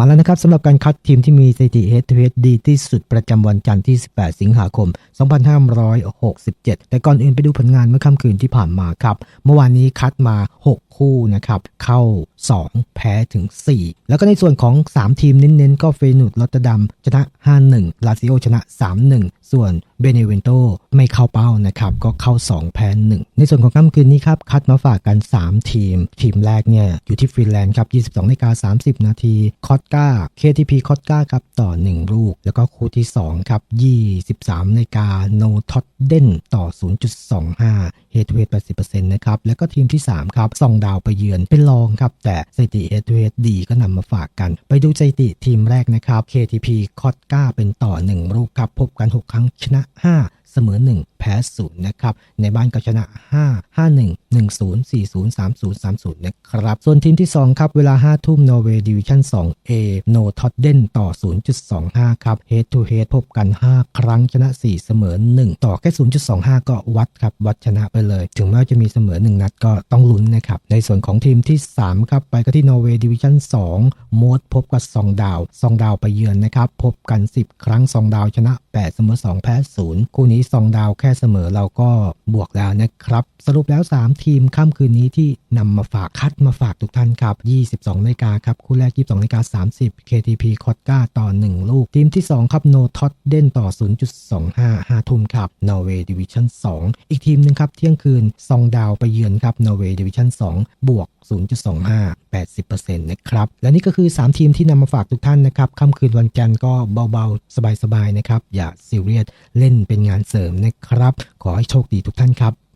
มาแล้วนะครับสำหรับการคัดทีมที่มีสถิติ Head to Head ดีที่สุดประจำวันจันทร์ที่ 18 สิงหาคม 2567 แต่ก่อนอื่นไปดูผลงานเมื่อค่ำคืนที่ผ่านมาครับ เมื่อวานนี้คัดมา 6 คู่นะครับ เข้า 2 แพ้ถึง 4 แล้วก็ในส่วนของ 3 ทีมเน้นๆ ก็เฟนูดลอตเตอร์ดัมชนะ 5-1 ลาซิโอชนะ 3-1 ส่วนเบเนเวนโตไม่เข้าเป้านะครับ ก็เข้า 2 แพ้ 1 ในส่วนของค่ำคืนนี้ครับ คัดมาฝากกัน 3 ทีม ทีมแรกเนี่ย อยู่ที่ฟินแลนด์ครับ 22นาฬิกา30 นาที คอตกา KTP คอตกาครับ ต่อ 1 ลูก แล้วก็คู่ที่ 2 ครับ 23นาฬิกาโนทอตเดนต่อ 0.25 เฮดเวท80%นะครับ แล้วก็ทีมที่ 3 ครับส่องดาวไปเยือนเป็นรองครับ แต่สถิติเฮดเวทดีก็นำมาฝากกัน ไปดูสถิติทีมแรกนะครับ KTP คอตกาเป็นต่อ 1 ลูกครับพบกัน6ครั้งั้งชนะ 5 เสมอ 1 พ้0นย์นะครับ ในบ้านก็ชนะ 5 5 1 1 0 4 0 3 0 3 0 นะครับ ส่วนทีมที่ 2 ครับ เวลา 5 ทุ่มนอร์เวย์ดิวิชั่น 2A โนทอตเดนต่อ 0.25 ครับ Head to Head พบกัน 5 ครั้งชนะ 4 เสมอ 1 ต่อแค่ 0.25 ก็วัดครับ วัดชนะไปเลย ถึงแม้จะมีเสมอ 1 นัดก็ต้องลุ้นนะครับ ในส่วนของทีมที่ 3 ครับ ไปก็ที่นอร์เวย์ดิวิชั่น 2 โมดพบกับซองดาวซองดาวไปเยือนนะครับ พบกัน 10 ครั้งซองดาวชนะ 8 เสมอ 2 แพ้ 0 คู่นี้ซองดาวแค่เสมอเราก็บวกแล้วนะครับ สรุปแล้ว 3 ทีมค่ำคืนนี้ที่นำมาฝากคัดมาฝากทุกท่านครับ 22นาฬิกาครับ คู่แรก 22นาฬิกา30 KTP คอตกาต่อ 1 ลูก ทีมที่ 2 ครับโนทอตเด่นต่อ 0.25 5 ทุ่มครับนอร์เวย์ดิวิชั่น2 อีกทีมหนึ่งครับ เที่ยงคืนซองดาวไปเยือนครับนอร์เวย์ดิวิชั่น2บวก 0.25 80%นะครับ และนี่ก็คือ 3 ทีมที่นำมาฝากทุกท่านนะครับค่ำคืนวันจันทร์ก็เบาๆ สบายๆนะครับ อย่าซีเรียสเล่นเป็นงานเสริมนะครับ ขอให้โชคดีทุกท่านครับ